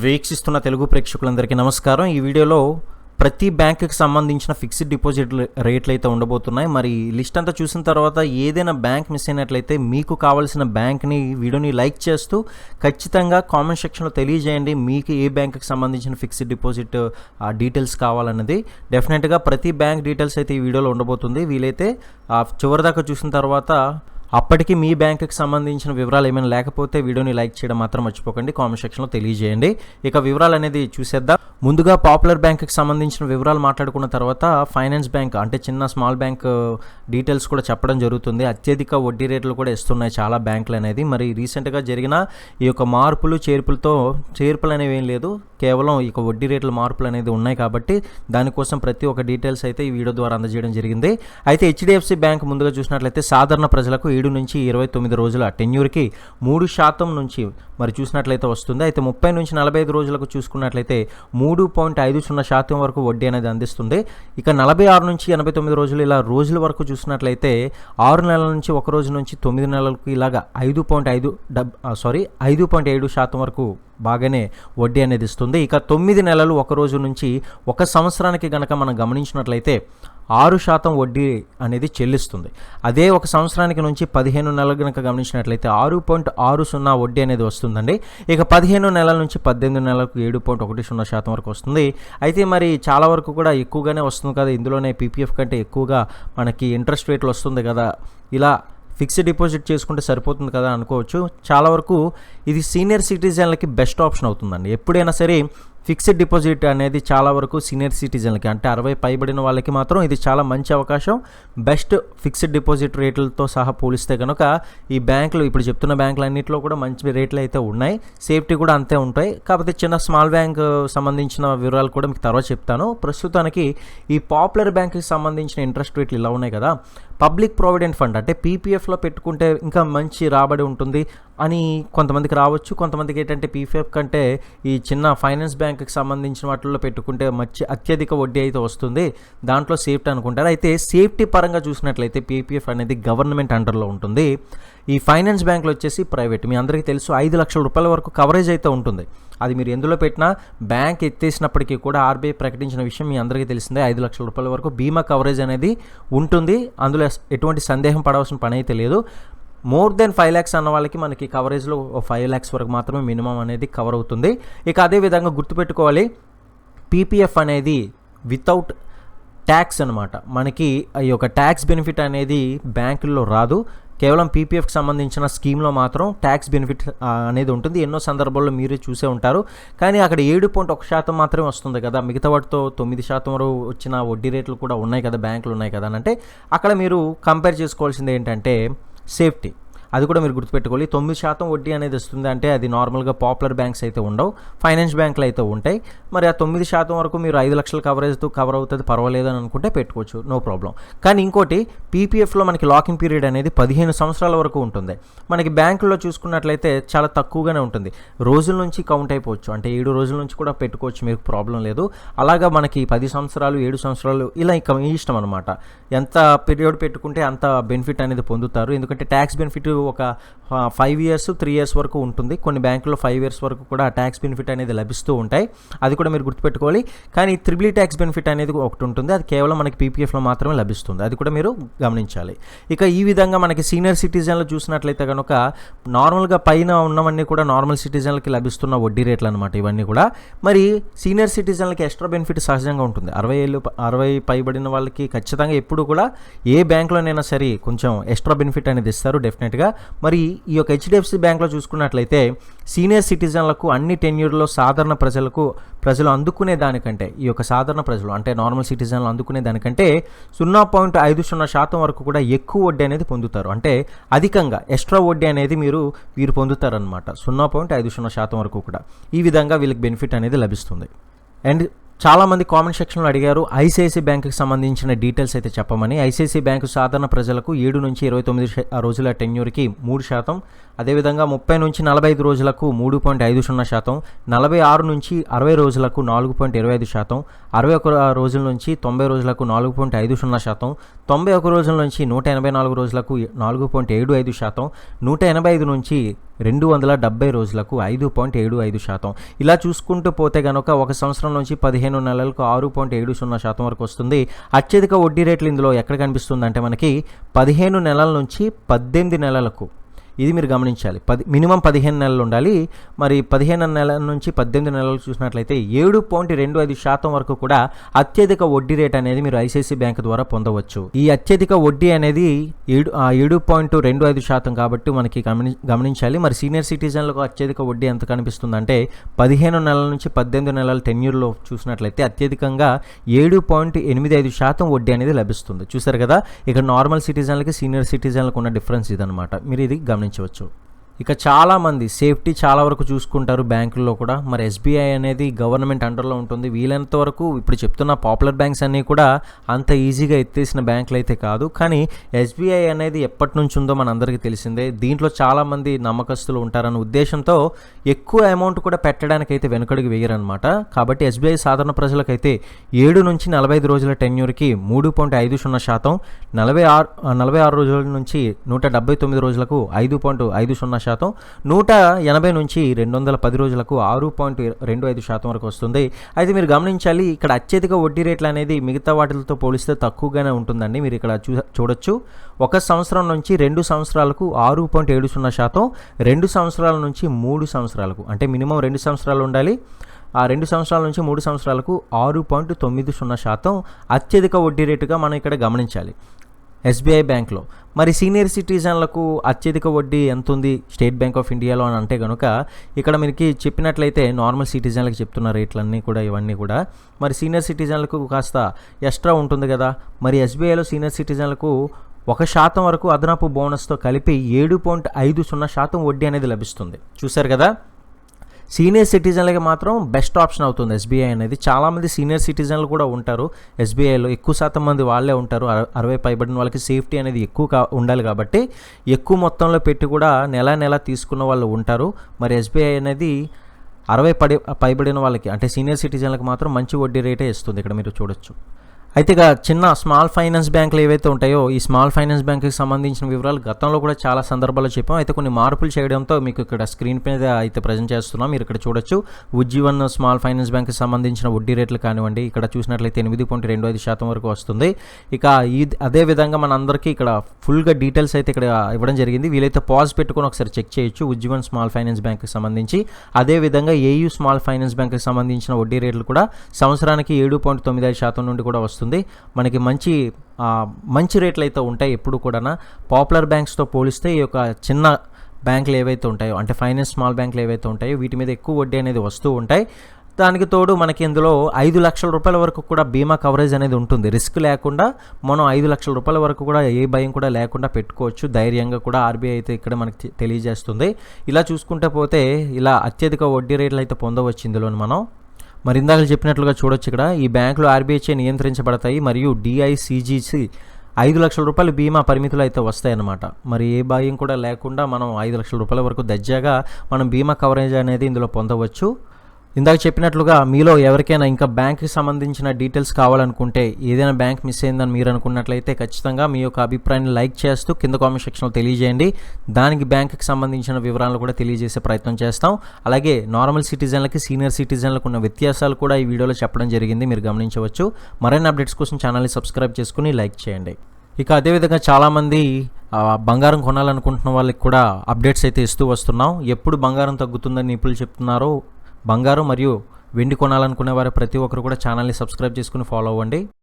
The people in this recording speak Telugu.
వీక్షిస్తున్న తెలుగు ప్రేక్షకులందరికీ నమస్కారం. ఈ వీడియోలో ప్రతి బ్యాంకుకి సంబంధించిన ఫిక్స్డ్ డిపాజిట్ రేట్లు అయితే ఉండబోతున్నాయి. మరి లిస్ట్ అంతా చూసిన తర్వాత ఏదైనా బ్యాంక్ మిస్ అయినట్లయితే మీకు కావాల్సిన బ్యాంక్ని వీడియోని లైక్ చేస్తూ ఖచ్చితంగా కామెంట్ సెక్షన్లో తెలియజేయండి. మీకు ఏ బ్యాంకుకి సంబంధించిన ఫిక్స్డ్ డిపాజిట్ ఆ డీటెయిల్స్ కావాలన్నది. డెఫినెట్గా ప్రతి బ్యాంక్ డీటెయిల్స్ అయితే ఈ వీడియోలో ఉండబోతుంది. వీలైతే ఆ చివరిదాకా చూసిన తర్వాత అప్పటికి మీ బ్యాంకుకి సంబంధించిన వివరాలు ఏమైనా లేకపోతే వీడియోని లైక్ చేయడం మాత్రం మర్చిపోకండి. కామెంట్ సెక్షన్లో తెలియజేయండి. ఇక వివరాలు అనేది చూసేద్దాం. ముందుగా పాపులర్ బ్యాంకుకి సంబంధించిన వివరాలు మాట్లాడుకున్న తర్వాత ఫైనాన్స్ బ్యాంక్ అంటే చిన్న స్మాల్ బ్యాంక్ డీటెయిల్స్ కూడా చెప్పడం జరుగుతుంది. అత్యధిక వడ్డీ రేట్లు కూడా ఇస్తున్నాయి చాలా బ్యాంకులు అనేది. మరి రీసెంట్గా జరిగిన ఈ యొక్క మార్పులు చేర్పులతో చేర్పులు అనేవి ఏం లేదు. కేవలం ఇక వడ్డీ రేట్ల మార్పులు అనేది ఉన్నాయి కాబట్టి దానికోసం ప్రతి ఒక్క డీటెయిల్స్ అయితే ఈ వీడియో ద్వారా అందజేయడం జరిగింది. అయితే హెచ్డిఎఫ్సి బ్యాంక్ ముందుగా చూసినట్లయితే సాధారణ ప్రజలకు ఏడు నుంచి ఇరవై తొమ్మిది రోజుల టెన్యూర్కి మూడు శాతం నుంచి మరి చూసినట్లయితే వస్తుంది. అయితే ముప్పై నుంచి నలభై ఐదు రోజులకు చూసుకున్నట్లయితే మూడు పాయింట్ ఐదు సున్నా శాతం వరకు వడ్డీ అనేది అందిస్తుంది. ఇక నలభై ఆరు నుంచి ఎనభై తొమ్మిది రోజులు ఇలా రోజుల వరకు చూసినట్లయితే ఆరు నెలల నుంచి ఒక రోజు నుంచి తొమ్మిది నెలలకు ఇలాగా ఐదు పాయింట్ ఐదు డబ్ సారీ ఐదు పాయింట్ ఏడు శాతం వరకు బాగానే వడ్డీ అనేది ఇస్తుంది. ఇక తొమ్మిది నెలలు ఒక రోజు నుంచి ఒక సంవత్సరానికి గనక మనం గమనించినట్లయితే ఆరు శాతం వడ్డీ అనేది చెల్లిస్తుంది. అదే ఒక సంవత్సరానికి నుంచి పదిహేను నెలలు కనుక గమనించినట్లయితే ఆరు పాయింట్ ఆరు సున్నా వడ్డీ అనేది వస్తుందండి. ఇక పదిహేను నెలల నుంచి పద్దెనిమిది నెలలకు ఏడు పాయింట్ ఒకటి సున్నా శాతం వరకు వస్తుంది. అయితే మరి చాలా వరకు కూడా ఎక్కువగానే వస్తుంది కదా. ఇందులోనే పీపీఎఫ్ కంటే ఎక్కువగా మనకి ఇంట్రెస్ట్ రేట్లు వస్తుంది కదా. ఇలా ఫిక్స్డ్ డిపాజిట్ చేసుకుంటే సరిపోతుంది కదా అనుకోవచ్చు. చాలా వరకు ఇది సీనియర్ సిటిజన్లకి బెస్ట్ ఆప్షన్ అవుతుందండి. ఎప్పుడైనా సరే ఫిక్స్డ్ డిపాజిట్ అనేది చాలా వరకు సీనియర్ సిటిజన్లకి అంటే అరవై పైబడిన వాళ్ళకి మాత్రం ఇది చాలా మంచి అవకాశం. బెస్ట్ ఫిక్స్డ్ డిపాజిట్ రేట్లతో సహా పోలిస్తే కనుక ఈ బ్యాంకులు ఇప్పుడు చెప్తున్న బ్యాంకులు అన్నింటిలో కూడా మంచి రేట్లు అయితే ఉన్నాయి. సేఫ్టీ కూడా అంతే ఉంటాయి. కాకపోతే చిన్న స్మాల్ బ్యాంక్ సంబంధించిన వివరాలు కూడా మీకు తర్వాత చెప్తాను. ప్రస్తుతానికి ఈ పాపులర్ బ్యాంక్కి సంబంధించిన ఇంట్రెస్ట్ రేట్లు ఇలా ఉన్నాయి కదా. పబ్లిక్ ప్రావిడెంట్ ఫండ్ అంటే పీపీఎఫ్లో పెట్టుకుంటే ఇంకా మంచి రాబడి ఉంటుంది. అని కొంతమందికి రావచ్చు. కొంతమందికి ఏంటంటే పీపీఎఫ్ కంటే ఈ చిన్న ఫైనాన్స్ బ్యాంక్కి సంబంధించిన వాటిల్లో పెట్టుకుంటే మంచి అత్యధిక వడ్డీ అయితే వస్తుంది. దాంట్లో సేఫ్టీ అనుకుంటారు. అయితే సేఫ్టీ పరంగా చూసినట్లయితే పీపీఎఫ్ అనేది గవర్నమెంట్ అండర్లో ఉంటుంది. ఈ ఫైనాన్స్ బ్యాంకులు వచ్చేసి ప్రైవేట్. మీ అందరికీ తెలుసు ఐదు లక్షల రూపాయల వరకు కవరేజ్ అయితే ఉంటుంది. అది మీరు ఎందులో పెట్టినా బ్యాంక్ ఎత్తేసినప్పటికీ కూడా ఆర్బీఐ ప్రకటించిన విషయం మీ అందరికీ తెలిసిందే. ఐదు లక్షల రూపాయల వరకు బీమా కవరేజ్ అనేది ఉంటుంది. అందులో ఎటువంటి సందేహం పడవలసిన పని అయితే లేదు. మోర్ దెన్ ఫైవ్ ల్యాక్స్ అన్న వాళ్ళకి మనకి కవరేజ్లో ఫైవ్ ల్యాక్స్ వరకు మాత్రమే మినిమం అనేది కవర్ అవుతుంది. ఇక అదే విధంగా గుర్తుపెట్టుకోవాలి పీపీఎఫ్ అనేది వితౌట్ ట్యాక్స్ అనమాట మనకి ఈ యొక్క ట్యాక్స్ బెనిఫిట్ అనేది బ్యాంకుల్లో రాదు. కేవలం పీపీఎఫ్కి సంబంధించిన స్కీమ్లో మాత్రం ట్యాక్స్ బెనిఫిట్ అనేది ఉంటుంది. ఎన్నో సందర్భాల్లో మీరే చూసే ఉంటారు. కానీ అక్కడ ఏడు పాయింట్ ఒక శాతం మాత్రమే వస్తుంది కదా. మిగతా వాటితో తొమ్మిది శాతం వరకు వచ్చిన వడ్డీ రేట్లు కూడా ఉన్నాయి కదా బ్యాంకులు ఉన్నాయి కదా అని అంటే అక్కడ మీరు కంపేర్ చేసుకోవాల్సింది ఏంటంటే సేఫ్టీ అది కూడా మీరు గుర్తుపెట్టుకోవాలి. తొమ్మిది శాతం వడ్డీ అనేది వస్తుంది అంటే అది నార్మల్గా పాపులర్ బ్యాంక్స్ అయితే ఉండవు ఫైనాన్స్ బ్యాంకులు అయితే ఉంటాయి. మరి ఆ తొమ్మిది శాతం వరకు మీరు ఐదు లక్షల కవరేజ్తో కవర్ అవుతుంది పర్వాలేదు అని అనుకుంటే పెట్టుకోవచ్చు నో ప్రాబ్లం. కానీ ఇంకోటి పీపీఎఫ్లో మనకి లాకింగ్ పీరియడ్ అనేది పదిహేను సంవత్సరాల వరకు ఉంటుంది. మనకి బ్యాంకుల్లో చూసుకున్నట్లయితే చాలా తక్కువగానే ఉంటుంది. రోజుల నుంచి కౌంట్ అయిపోవచ్చు. అంటే ఏడు రోజుల నుంచి కూడా పెట్టుకోవచ్చు మీకు ప్రాబ్లం లేదు. అలాగా మనకి పది సంవత్సరాలు ఏడు సంవత్సరాలు ఇలా ఇక ఇష్టం అనమాట ఎంత పీరియడ్ పెట్టుకుంటే అంత బెనిఫిట్ అనేది పొందుతారు. ఎందుకంటే ట్యాక్స్ బెనిఫిట్ ఒక ఫైవ్ ఇయర్స్ త్రీ ఇయర్స్ వరకు ఉంటుంది. కొన్ని బ్యాంకుల్లో ఫైవ్ ఇయర్స్ వరకు కూడా ట్యాక్స్ బెనిఫిట్ అనేది లభిస్తూ ఉంటాయి. అది కూడా మీరు గుర్తుపెట్టుకోవాలి. కానీ త్రిబుల్ ట్యాక్స్ బెనిఫిట్ అనేది ఒకటి ఉంటుంది. అది కేవలం మనకి పీపీఎఫ్లో మాత్రమే లభిస్తుంది. అది కూడా మీరు గమనించాలి. ఇక ఈ విధంగా మనకి సీనియర్ సిటిజన్లు చూసినట్లయితే కనుక నార్మల్గా పైన ఉన్నవన్నీ కూడా నార్మల్ సిటిజన్లకి లభిస్తున్న వడ్డీ రేట్లు అనమాట ఇవన్నీ కూడా. మరి సీనియర్ సిటిజన్లకి ఎక్స్ట్రా బెనిఫిట్ సహజంగా ఉంటుంది. అరవై ఏళ్ళు అరవై పైబడిన వాళ్ళకి ఖచ్చితంగా ఎప్పుడు కూడా ఏ బ్యాంకులోనైనా సరే కొంచెం ఎక్స్ట్రా బెనిఫిట్ అనేది ఇస్తారు డెఫినెట్గా మరి ఈ యొక్క హెచ్డిఎఫ్సి బ్యాంక్లో చూసుకున్నట్లయితే సీనియర్ సిటిజన్లకు అన్ని టెన్యూర్లో సాధారణ ప్రజలకు ప్రజలు అందుకునే దానికంటే ఈ యొక్క సాధారణ ప్రజలు అంటే నార్మల్ సిటిజన్లు అందుకునే దానికంటే సున్నా పాయింట్ ఐదు సున్నా శాతం వరకు కూడా ఎక్కువ వడ్డీ అనేది పొందుతారు. అంటే అధికంగా ఎక్స్ట్రా వడ్డీ అనేది మీరు వీరు పొందుతారనమాట సున్నా పాయింట్ ఐదు సున్నా శాతం వరకు కూడా. ఈ విధంగా వీళ్ళకి బెనిఫిట్ అనేది లభిస్తుంది. అండ్ చాలామంది కామెంట్ సెక్షన్లో అడిగారు ఐసిఐసి బ్యాంకుకి సంబంధించిన డీటెయిల్స్ అయితే చెప్పమని. ఐసిఐసి బ్యాంకు సాధారణ ప్రజలకు ఏడు నుంచి ఇరవై తొమ్మిది రోజుల టెన్యూర్కి మూడు శాతం అదేవిధంగా ముప్పై నుంచి నలభై ఐదు రోజులకు మూడు పాయింట్ ఐదు సున్నా శాతం నలభై ఆరు నుంచి అరవై రోజులకు నాలుగు పాయింట్ ఇరవై ఐదు శాతం అరవై ఒక రోజుల నుంచి తొంభై రోజులకు నాలుగు పాయింట్ ఐదు సున్నా శాతం తొంభై ఒక రోజుల నుంచి నూట ఎనభై నాలుగు రోజులకు నాలుగు పాయింట్ ఏడు ఐదు శాతం నూట ఎనభై ఐదు నుంచి రెండు వందల డెబ్బై రోజులకు ఐదు పాయింట్ ఏడు ఐదు శాతం. ఇలా చూసుకుంటూ పోతే గనక ఒక సంవత్సరం నుంచి పదిహేను నెలలకు ఆరు పాయింట్ ఏడు సున్నా శాతం వరకు వస్తుంది. అత్యధిక వడ్డీ రేట్లు ఇందులో ఎక్కడ కనిపిస్తుంది అంటే మనకి పదిహేను నెలల నుంచి పద్దెనిమిది నెలలకు ఇది మీరు గమనించాలి. పది మినిమం పదిహేను నెలలు ఉండాలి. మరి పదిహేను నెలల నుంచి పద్దెనిమిది నెలలు చూసినట్లయితే ఏడు పాయింట్ రెండు ఐదు శాతం వరకు కూడా అత్యధిక వడ్డీ రేట్ అనేది మీరు ఐసిఐసి బ్యాంక్ ద్వారా పొందవచ్చు. ఈ అత్యధిక వడ్డీ అనేది ఏడు ఏడు పాయింట్ రెండు ఐదు శాతం కాబట్టి మనకి గమని గమనించాలి. మరి సీనియర్ సిటిజన్లకు అత్యధిక వడ్డీ ఎంత కనిపిస్తుందంటే పదిహేను నెలల నుంచి పద్దెనిమిది నెలల టెన్యూర్లో చూసినట్లయితే అత్యధికంగా ఏడు పాయింట్ ఎనిమిది ఐదు శాతం వడ్డీ అనేది లభిస్తుంది. చూసారు కదా? ఇక నార్మల్ సిటిజన్లకి సీనియర్ సిటిజన్లకు ఉన్న డిఫరెన్స్ ఇదనమాట మీరు ఇది గమనించవచ్చు. ఇక చాలామంది సేఫ్టీ చాలా వరకు చూసుకుంటారు బ్యాంకుల్లో కూడా. మరి ఎస్బీఐ అనేది గవర్నమెంట్ అండర్లో ఉంటుంది. వీలైనంత వరకు ఇప్పుడు చెప్తున్న పాపులర్ బ్యాంక్స్ అన్నీ కూడా అంత ఈజీగా ఎత్తేసిన బ్యాంకులు అయితే కాదు. కానీ ఎస్బీఐ అనేది ఎప్పటి నుంచి ఉందో మనందరికీ తెలిసిందే. దీంట్లో చాలామంది నమ్మకస్తులు ఉంటారన్న ఉద్దేశంతో ఎక్కువ అమౌంట్ కూడా పెట్టడానికి అయితే వెనుకడుగు వేయరనమాట కాబట్టి ఎస్బీఐ సాధారణ ప్రజలకైతే ఏడు నుంచి నలభై ఐదు రోజుల టెన్యూర్కి మూడు పాయింట్ ఐదు సున్నా శాతం నలభై ఆరు నలభై ఆరు రోజుల నుంచి నూట డెబ్బై తొమ్మిది రోజులకు ఐదు పాయింట్ ఐదు సున్నా శాతం. నూట ఎనభై నుంచి రెండు వందల పది రోజులకు ఆరు పాయింట్ రెండు ఐదు శాతం వరకు వస్తుంది. అయితే మీరు గమనించాలి ఇక్కడ అత్యధిక వడ్డీ రేట్లు అనేది మిగతా వాటితో పోలిస్తే తక్కువగానే ఉంటుందండి. మీరు ఇక్కడ చూ చూడొచ్చు. ఒక సంవత్సరం నుంచి రెండు సంవత్సరాలకు ఆరు పాయింట్ ఏడు సున్నా శాతం. రెండు సంవత్సరాల నుంచి మూడు సంవత్సరాలకు అంటే మినిమం రెండు సంవత్సరాలు ఉండాలి. ఆ రెండు సంవత్సరాల నుంచి మూడు సంవత్సరాలకు ఆరు పాయింట్ తొమ్మిది సున్నా శాతం. అత్యధిక వడ్డీ రేటుగా మనం ఇక్కడ గమనించాలి. ఎస్బీఐ బ్యాంక్లో. మరి సీనియర్ సిటిజన్లకు అత్యధిక వడ్డీ ఎంత ఉంది స్టేట్ బ్యాంక్ ఆఫ్ ఇండియాలో అని అంటే కనుక ఇక్కడ మీకు చెప్పినట్లయితే నార్మల్ సిటిజన్లకు చెప్తున్న రేట్లన్నీ కూడా ఇవన్నీ కూడా. మరి సీనియర్ సిటిజన్లకు కాస్త ఎక్స్ట్రా ఉంటుంది కదా. మరి ఎస్బీఐలో సీనియర్ సిటిజన్లకు ఒక శాతం వరకు అదనపు బోనస్తో కలిపి ఏడు పాయింట్ ఐదు సున్నా శాతం వడ్డీ అనేది లభిస్తుంది. చూశారు కదా? సీనియర్ సిటిజన్లకి మాత్రం బెస్ట్ ఆప్షన్ అవుతుంది ఎస్బీఐ అనేది. చాలామంది సీనియర్ సిటిజన్లు కూడా ఉంటారు ఎస్బీఐలో. ఎక్కువ శాతం మంది వాళ్ళే ఉంటారు. అరవై పైబడిన వాళ్ళకి సేఫ్టీ అనేది ఎక్కువ కా ఉండాలి కాబట్టి ఎక్కువ మొత్తంలో పెట్టి కూడా నెల నెల తీసుకున్న వాళ్ళు ఉంటారు. మరి ఎస్బీఐ అనేది అరవై పడి పైబడిన వాళ్ళకి అంటే సీనియర్ సిటిజన్లకు మాత్రం మంచి వడ్డీ రేటే ఇస్తుంది. ఇక్కడ మీరు చూడొచ్చు. అయితే ఇక చిన్న స్మాల్ ఫైనాన్స్ బ్యాంకులు ఏవైతే ఉంటాయో ఈ స్మాల్ ఫైనాన్స్ బ్యాంకుకి సంబంధించిన వివరాలు గతంలో కూడా చాలా సందర్భాల్లో చెప్పాం. అయితే కొన్ని మార్పులు చేయడంతో మీకు ఇక్కడ స్క్రీన్ మీద అయితే ప్రజెంట్ చేస్తున్నాం. మీరు ఇక్కడ చూడొచ్చు. ఉజ్జీవన్ స్మాల్ ఫైనాన్స్ బ్యాంక్కి సంబంధించిన వడ్డీ రేట్లు కానివ్వండి ఇక్కడ చూసినట్లయితే ఎనిమిది పాయింట్ రెండు ఐదు శాతం వరకు వస్తుంది. ఇక ఈ అదే విధంగా మన అందరికీ ఇక్కడ ఫుల్గా డీటెయిల్స్ అయితే ఇక్కడ ఇవ్వడం జరిగింది. వీలైతే పాజ్ పెట్టుకొని ఒకసారి చెక్ చేయొచ్చు ఉజ్జీవన్ స్మాల్ ఫైనాన్స్ బ్యాంక్కి సంబంధించి. అదే విధంగా ఏయూ స్మాల్ ఫైనాన్స్ బ్యాంక్కి సంబంధించిన వడ్డీ రేట్లు కూడా సంవత్సరానికి ఏడు పాయింట్ తొమ్మిది ఐదు శాతం నుండి కూడా వస్తుంది మనకి మంచి మంచి రేట్లు అయితే ఉంటాయి ఎప్పుడు కూడా పాపులర్ బ్యాంక్స్తో పోలిస్తే ఈ యొక్క చిన్న బ్యాంకులు ఏవైతే ఉంటాయో అంటే ఫైనాన్స్ స్మాల్ బ్యాంకులు ఏవైతే ఉంటాయో వీటి మీద ఎక్కువ వడ్డీ అనేది వస్తూ ఉంటాయి. దానికి తోడు మనకి ఇందులో ఐదు లక్షల రూపాయల వరకు కూడా బీమా కవరేజ్ అనేది ఉంటుంది. రిస్క్ లేకుండా మనం ఐదు లక్షల రూపాయల వరకు కూడా ఏ భయం కూడా లేకుండా పెట్టుకోవచ్చు. ధైర్యంగా కూడా ఆర్బీఐ అయితే ఇక్కడ మనకి తెలియజేస్తుంది. ఇలా చూసుకుంటే పోతే ఇలా అత్యధిక వడ్డీ రేట్లు అయితే పొందవచ్చు ఇందులో మనం. మరి ఇందాక చెప్పినట్లుగా చూడొచ్చు ఇక్కడ. ఈ బ్యాంకులు ఆర్బీఐచే నియంత్రించబడతాయి మరియు డిఐసిజిసి ఐదు లక్షల రూపాయల బీమా పరిమితులు అయితే వస్తాయన్నమాట. మరి ఏ భయం కూడా లేకుండా మనం ఐదు లక్షల రూపాయల వరకు దర్జాగా మనం బీమా కవరేజ్ అనేది ఇందులో పొందవచ్చు. ఇందాక చెప్పినట్లుగా మీలో ఎవరికైనా ఇంకా బ్యాంక్కి సంబంధించిన డీటెయిల్స్ కావాలనుకుంటే ఏదైనా బ్యాంక్ మిస్ అయిందని మీరు అనుకున్నట్లయితే ఖచ్చితంగా మీ యొక్క అభిప్రాయాన్ని లైక్ చేస్తూ కింద కామెంట్ సెక్షన్లో తెలియజేయండి. దానికి బ్యాంక్కి సంబంధించిన వివరాలు కూడా తెలియజేసే ప్రయత్నం చేస్తాం. అలాగే నార్మల్ సిటిజన్లకి సీనియర్ సిటిజన్లకు ఉన్న వ్యత్యాసాలు కూడా ఈ వీడియోలో చెప్పడం జరిగింది. మీరు గమనించవచ్చు. మరిన్ని అప్డేట్స్ కోసం ఛానల్ని సబ్స్క్రైబ్ చేసుకుని లైక్ చేయండి. ఇక అదేవిధంగా చాలామంది బంగారం కొనాలనుకుంటున్న వాళ్ళకి కూడా అప్డేట్స్ అయితే ఇస్తూ వస్తున్నాం. ఎప్పుడు బంగారం తగ్గుతుందని నిపుణులు చెప్తున్నారో బంగారం మరియు వెండి కొనాలనుకునే వారు ప్రతి ఒక్కరు కూడా ఛానల్ని సబ్స్క్రైబ్ చేసుకుని ఫాలో అవ్వండి.